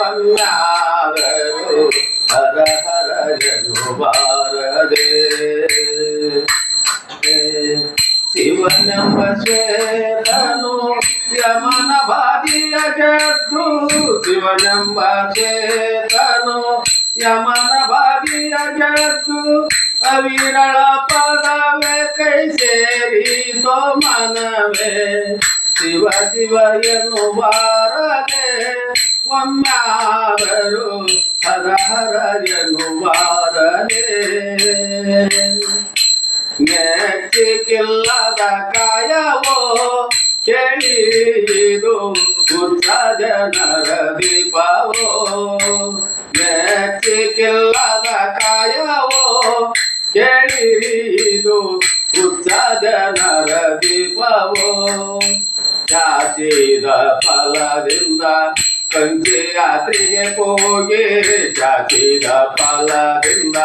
వల్లారు హర హర జను భారదే శివనమ్మ శ్వేతను యమన భార్య జడ్డు. శివనమ్మ శ్వేతను యమన భార్య జడ్డు. అవిరళ పదవే కైసేరి తో మనవే శివ శివ ఎను భారదే ಒಮ್ಮಾದರು ಹರ ಹರ ಎನ್ನು ಬಾರದೆ ನೆಚ್ಚಿಗಿಲ್ಲದ ಕಾಯವೋ ಕೇಳಿದು ಹುಟ್ಟ ಜನರ ದೀಪವೋ ನೆಚ್ಚಿಗಿಲ್ಲದ ಕಾಯವೋ ಕೇಳಿದು ಹುಟ್ಟ ಜನರ ದೀಪವೋ ಚಾಚಿದ ಫಲದಿಂದ ಕಂಚಿ ಯಾತ್ರೆಗೆ ಹೋಗಿ ಜಾತಿದ ಫಲದಿಂದ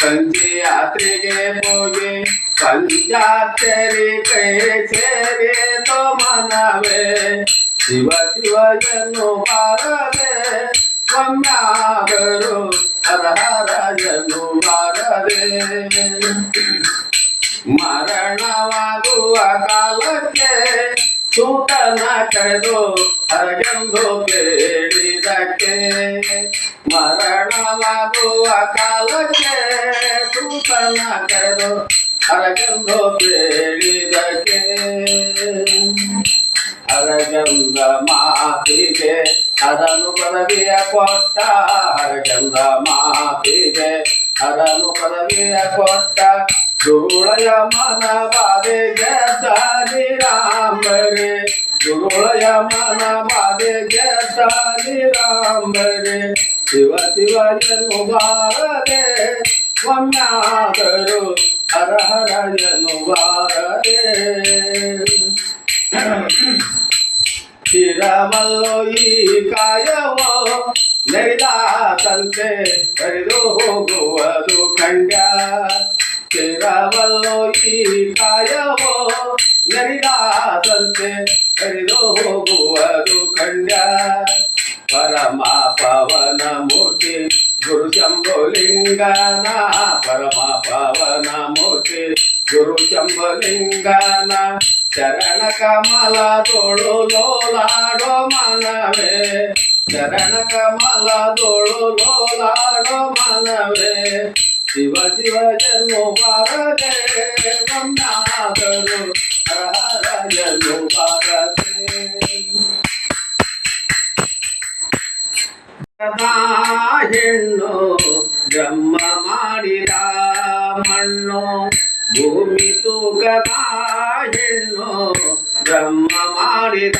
ಸಂಜೆ ಯಾತ್ರೆಗೆ ಹೋಗಿ ಪಂಚಾಕ್ಷರಿ ಕೈ ಸೇರಿ ಮನವೇ. ಶಿವ ಶಿವ ಎನ್ನು ಬಾರದೆ ಒಮ್ಮಾದರು ಸೂತನ ಕಳೆದು ಹರಗೆಂದು ಬೇಡಿದಕ್ಕೆ ಮರಣವಾಗುವ ಕಾಲಕ್ಕೆ ಸೂತನ ಕಳೆದು ಹರಗೆಂದು ಬೇಡಿದಕ್ಕೆ ಹರಗಂಧ ಮಾತಿಗೆ ಹರನು ಪದವಿಯ ಕೊಟ್ಟ ಹರಗಂಧ ಮಾತಿಗೆ ಹರನು ಪದವಿಯ ಕೊಟ್ಟ ದುರುಳಯ ಮನ ಬಾಧೆಗೆ ರಾಂಬರೆ ದುರುಳಯ ಮನ ಬಾಧೆಗೆ ರಾಂಬರೆ ಶಿವ ಶಿವ ಎನ್ನು ಬಾರದೆ ಒಮ್ಮಾದರು ಹರ ಹರ ಎನ್ನು ಬಾರದೆ ಚಿರಮಲ್ಲೋ ಈ ಕಾಯವೋ ನೆರಿದಾತಂತೆ ಹರಿದು ಹೋಗುವುದು ಖಂಡ್ಯ ಚಿರಮಲ್ಲೋ ಈ ಕಾಯವೋ ನೆರಿದಾತಂತೆ ಹರಿದು ಹೋಗುವುದು ಖಂಡ್ಯ ಪರಮ ಪವನ ಮೂರ್ತಿ ಗುರು ಶಂಭುಲಿಂಗನ ಪರಮ ಪವನ ಮೂರ್ತಿ ಗುರು ಶಂಭುಲಿಂಗನ ಚರಣ ಕಮಲ ತೋಳು ಲೋಲಾಡೋ ಮನವೇ ಚರಣ ಕಮಲ ತೋಳು ಲೋಲಾಡೋ ಮನವೇ ಶಿವ ಶಿವ ಜನ್ಮ ಬಾರದೆ ಒಮ್ಮಾದರು ಹೆಣ್ಣು ಜಮ್ಮ ಮಾಡಿದ ಮಣ್ಣು, ಭೂಮಿ ತೂಕದ ಹೆಣ್ಣು ಜಮ್ಮ ಮಾಡಿದ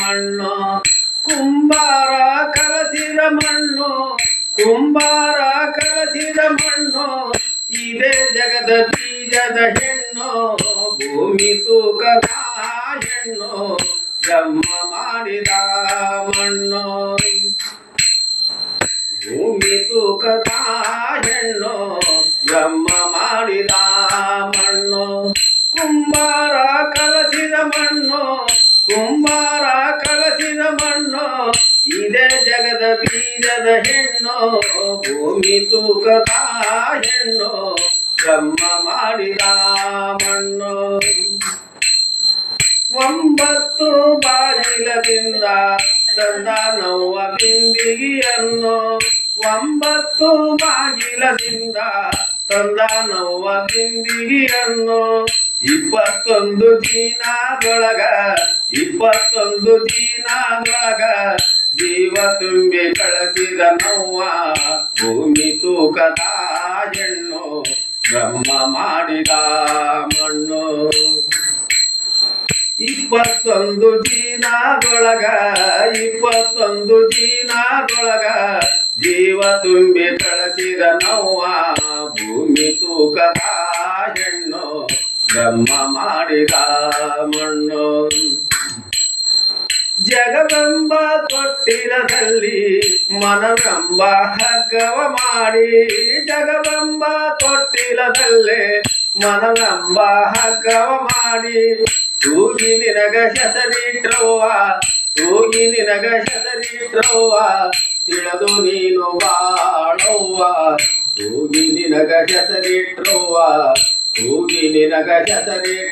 ಮಣ್ಣು, ಕುಂಬಾರ ಕಲಸಿದ ಮಣ್ಣು, ಕುಂಬಾರ ಕಲಸಿದ ಮಣ್ಣು, ಇದೇ ಜಗದ ಬೀಜದ ಹೆಣ್ಣು. ಭೂಮಿ ತೂಕದ ಹೆಣ್ಣು, ಬ್ರಹ್ಮ ಮಾಡಿದ ಮಣ್ಣು. ಭೂಮಿ ತೂಕದ ಹೆಣ್ಣು, ಬ್ರಹ್ಮ ಮಾಡಿದ ಮಣ್ಣು. ಕುಂಬಾರ ಕಲಸಿದ ಮಣ್ಣು, ಕುಂಬಾರ ಕಲಸಿದ ಮಣ್ಣು. ಇದೆ ಜಗದ ಬೀಜದ ಹೆಣ್ಣು, ಭೂಮಿ ತೂಕದ ಹೆಣ್ಣು. ಬ್ರಹ್ಮ ಮಾಡಿದ ಮಣ್ಣು. ಒಂಬತ್ತು ಬಾಗಿಲದಿಂದ ತಂದ ನೋವ ಬಿಂದಿಗೆಯನ್ನು ಒಂಬತ್ತು ಬಾಗಿಲದಿಂದ ತಂದ ನೋವ ಬಿಂದಿಗೆಯನ್ನು ಇಪ್ಪತ್ತೊಂದು ದಿನದೊಳಗ ಇಪ್ಪತ್ತೊಂದು ದಿನದೊಳಗ ಜೀವ ತುಂಬಿ ಕಳಿಸಿದ ನೋವ. ಭೂಮಿ ತೂಕದ ಹೆಣ್ಣು. ಬ್ರಹ್ಮ ಮಾಡಿದ ಮಣ್ಣು. ಇಪ್ಪತ್ತೊಂದು ದಿನದೊಳಗ ಇಪ್ಪತ್ತೊಂದು ದಿನದೊಳಗ ಜೀವ ತುಂಬಿ ಕಳಸಿದ ನೋವ ಭೂಮಿ ತೂಕದ ಹೆಣ್ಣು ಬ್ರಹ್ಮ ಮಾಡಿದ ಮಣ್ಣು. ಜಗವೆಂಬ ತೊಟ್ಟಿರದಲ್ಲಿ ಮನವೆಂಬ ಹಗ್ಗವ ಮಾಡಿ. ಜಗವೆಂಬ ತೊಟ್ಟಿಲದಲ್ಲೇ ಮನವೆಂಬ ಹಗ್ಗವ ಮಾಡಿ. ತೂಗಿ ನಿನಗ ಹೆಸರಿಟ್ರವ್ವ ತೂಗಿ ನಿನಗ ಹೆಸರಿಟ್ರವ್ವ ತಿಳಿದು ನೀನು ಬಾಳವ್ವ. ತೂಗಿ ನಿನಗ ಹೆಸರಿಟ್ರವ್ವ ತೂಗಿ ನಿನಗ ಹೆಸರಿಟ್ಟ